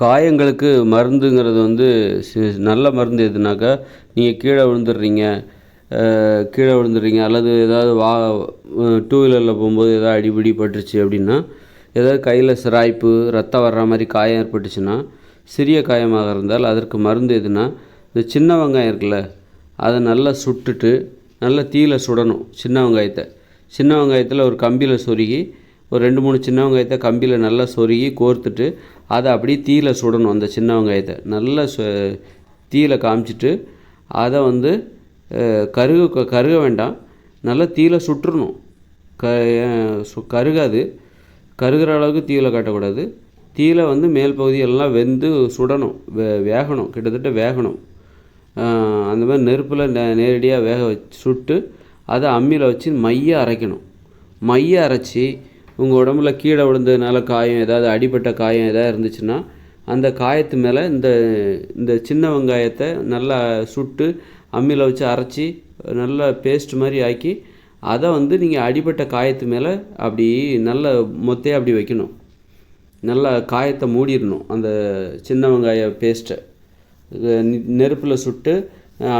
காயங்களுக்கு மருந்துங்கிறது வந்து நல்ல மருந்து எதுனாக்கா நீங்கள் கீழே விழுந்துடுறீங்க கீழே விழுந்துடுறீங்க அல்லது ஏதாவது வா டூ வீலரில் போகும்போது ஏதாவது அடிபிடி பட்டுருச்சு அப்படின்னா ஏதாவது கையில் சிராய்ப்பு ரத்தம் வர்ற மாதிரி காயம் ஏற்பட்டுச்சுன்னா சிறிய காயமாக இருந்தால் அதற்கு மருந்து எதுனா இந்த சின்ன வெங்காயம் இருக்குல்ல அதை நல்லா சுட்டுட்டு நல்லா தீயில் சுடணும் சின்ன வெங்காயத்தை. சின்ன வெங்காயத்தில் ஒரு கம்பியில் சொருகி ஒரு ரெண்டு மூணு சின்ன வெங்காயத்தை கம்பியில் நல்லா சொருகி கோர்த்துட்டு அதை அப்படியே தீயில சுடணும் அந்த சின்ன வெங்காயத்தை. நல்லா சு தீயில காமிச்சிட்டு அதை வந்து கருக கருக வேண்டாம். நல்லா தீயில சுட்டுறணும். க சு- கருகாது. கருகிற அளவுக்கு தீயில காட்டக்கூடாது. தீயில வந்து மேல் பகுதி எல்லாம் வெந்து சுடணும். வே வேகணும். கிட்டத்தட்ட வேகணும். அந்த மாதிரி நெருப்பில் நே நேரடியாக வேக வச்சு சுட்டு அதை அம்மியில் வச்சு மைய அரைக்கணும். மைய அரைச்சி உங்கள் உடம்புல கீழே விழுந்ததுனால காயம் ஏதாவது அடிபட்ட காயம் ஏதாவது இருந்துச்சுன்னா அந்த காயத்து மேலே இந்த இந்த சின்ன வெங்காயத்தை நல்லா சுட்டு அம்மியில் வச்சு அரைச்சி நல்லா பேஸ்ட் மாதிரி ஆக்கி அதை வந்து நீங்கள் அடிபட்ட காயத்து மேலே அப்படி நல்ல மொத்தையாக அப்படி வைக்கணும். நல்லா காயத்தை மூடிடணும் அந்த சின்ன வெங்காய பேஸ்ட்டை நெருப்பில் சுட்டு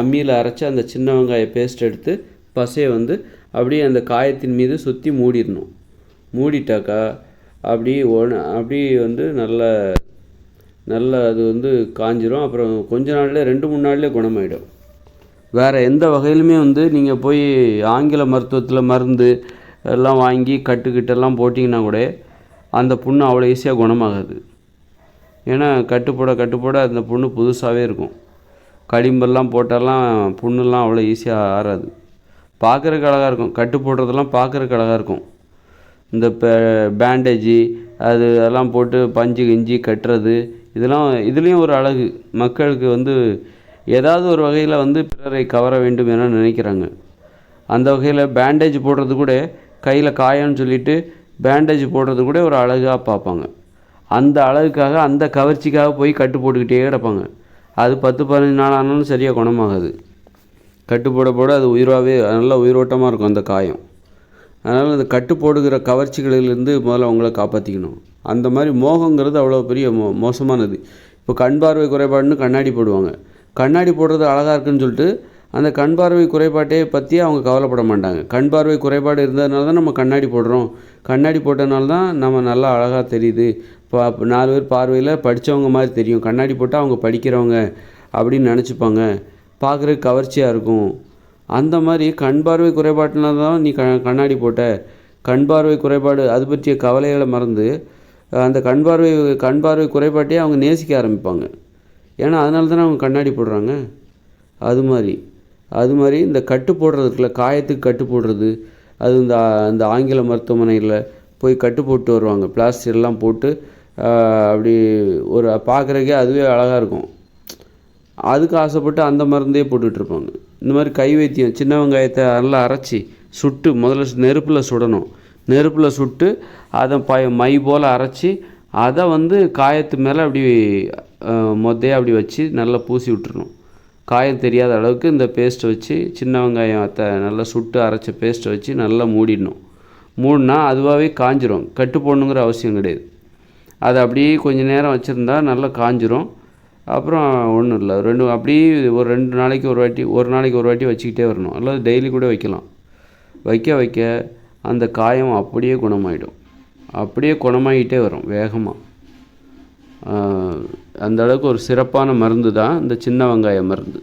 அம்மியில் அரைச்சி அந்த சின்ன வெங்காய பேஸ்ட் எடுத்து பசையை வந்து அப்படியே அந்த காயத்தின் மீது சுற்றி மூடிடணும். மூடிட்டாக்கா அப்படி ஒன்று அப்படி வந்து நல்ல நல்ல அது வந்து காஞ்சிரும். அப்புறம் கொஞ்ச நாள்ல ரெண்டு மூணு நாள்லேயே குணமாயிடும். வேறு எந்த வகையிலுமே வந்து நீங்கள் போய் ஆங்கில மருத்துவத்தில் மருந்து எல்லாம் வாங்கி கட்டுக்கிட்டெல்லாம் போட்டிங்கன்னா கூட அந்த புண்ணு அவ்வளோ ஈஸியாக குணமாகாது. ஏன்னா கட்டுப்போட கட்டுப்போட அந்த புண்ணு புதுசாகவே இருக்கும். களிம்பெல்லாம் போட்டாலாம் புண்ணுலாம் அவ்வளோ ஈஸியாக ஆறாது. பார்க்குறதுக்கு அழகாக இருக்கும். கட்டு போடுறதெல்லாம் பார்க்குறக்கு அழகாக இருக்கும். இந்த பேண்டேஜி அது அதெல்லாம் போட்டு பஞ்சு கிஞ்சி கட்டுறது இதெல்லாம் இதுலேயும் ஒரு அழகு. மக்களுக்கு வந்து ஏதாவது ஒரு வகையில் வந்து பிறரை கவர வேண்டும் என நினைக்கிறாங்க. அந்த வகையில் பேண்டேஜ் போடுறது கூட கையில் காயம்னு சொல்லிட்டு பேண்டேஜ் போடுறது கூட ஒரு அழகாக பார்ப்பாங்க. அந்த அழகுக்காக அந்த கவர்ச்சிக்காக போய் கட்டு போட்டுக்கிட்டே கிடப்பாங்க. அது பத்து பதினஞ்சு நாள் ஆனாலும் சரியாக குணமாகாது. கட்டு போட போட அது உயிராகவே நல்லா உயிரோட்டமாக இருக்கும் அந்த காயம். அதனால் அந்த கட்டு போடுகிற கவர்ச்சிகளிலிருந்து முதல்ல அவங்கள காப்பாற்றிக்கணும் அந்த மாதிரி மோகங்கிறது அவ்வளோ பெரிய மோ மோசமானது. இப்போ கண் பார்வை குறைபாடுன்னு கண்ணாடி போடுவாங்க. கண்ணாடி போடுறது அழகாக இருக்குன்னு சொல்லிட்டு அந்த கண் பார்வை குறைபாட்டை பற்றி அவங்க கவலைப்பட மாட்டாங்க. கண் பார்வை குறைபாடு இருந்ததுனால தான் நம்ம கண்ணாடி போடுறோம். கண்ணாடி போட்டதுனால தான் நம்ம நல்லா அழகாக தெரியுது. இப்போ நாலு பேர் பார்வையில் படித்தவங்க மாதிரி தெரியும். கண்ணாடி போட்டால் அவங்க படிக்கிறவங்க அப்படின்னு நினச்சிப்பாங்க. பார்க்குறதுக்கு கவர்ச்சியாக இருக்கும். அந்த மாதிரி கண் பார்வை குறைபாட்டினால தான் நீ க கண்ணாடி போட்ட. கண் பார்வை குறைபாடு அது பற்றிய கவலைகளை மறந்து அந்த கண் பார்வை கண் பார்வை குறைபாட்டையே அவங்க நேசிக்க ஆரம்பிப்பாங்க. ஏன்னா அதனால தானே அவங்க கண்ணாடி போடுறாங்க. அது மாதிரி. அது மாதிரி இந்த கட்டு போடுறது இருக்குல்ல காயத்துக்கு கட்டு போடுறது. அது இந்த அந்த ஆங்கில மருத்துவமனையில் போய் கட்டு போட்டு வருவாங்க. பிளாஸ்டர்லாம் போட்டு அப்படி ஒரு பார்க்குறக்கே அதுவே அழகாக இருக்கும். அதுக்கு ஆசைப்பட்டு அந்த மருந்தே போட்டுட்ருப்பாங்க இந்த மாதிரி கை வைத்தியம் சின்ன வெங்காயத்தை நல்லா அரைச்சி சுட்டு முதல்ல நெருப்பில் சுடணும். நெருப்பில் சுட்டு அதை பய மை போல் அரைச்சி அதை வந்து காயத்து மேலே அப்படி மொத்தையாக அப்படி வச்சு நல்லா பூசி விட்டுறணும். காயம் தெரியாத அளவுக்கு இந்த பேஸ்ட்டை வச்சு சின்ன வெங்காயத்தை நல்லா சுட்டு அரைச்ச பேஸ்ட்டை வச்சு நல்லா மூடிடணும். மூடினா அதுவாகவே காஞ்சிரும். கட்டு போடணுங்கிற அவசியம் கிடையாது. அதை அப்படியே கொஞ்ச நேரம் வச்சுருந்தா நல்லா காஞ்சிரும். அப்புறம் ஒன்றும் இல்லை. ரெண்டு அப்படியே ஒரு ரெண்டு நாளைக்கு ஒரு வாட்டி ஒரு நாளைக்கு ஒரு வாட்டி வச்சுக்கிட்டே வரணும். அல்லது டெய்லி கூட வைக்கலாம். வைக்க வைக்க அந்த காயம் அப்படியே குணமாயிடும். அப்படியே குணமாகிட்டே வரும் வேகமாக அந்த அளவுக்கு ஒரு சிறப்பான மருந்து தான் இந்த சின்ன வெங்காய மருந்து.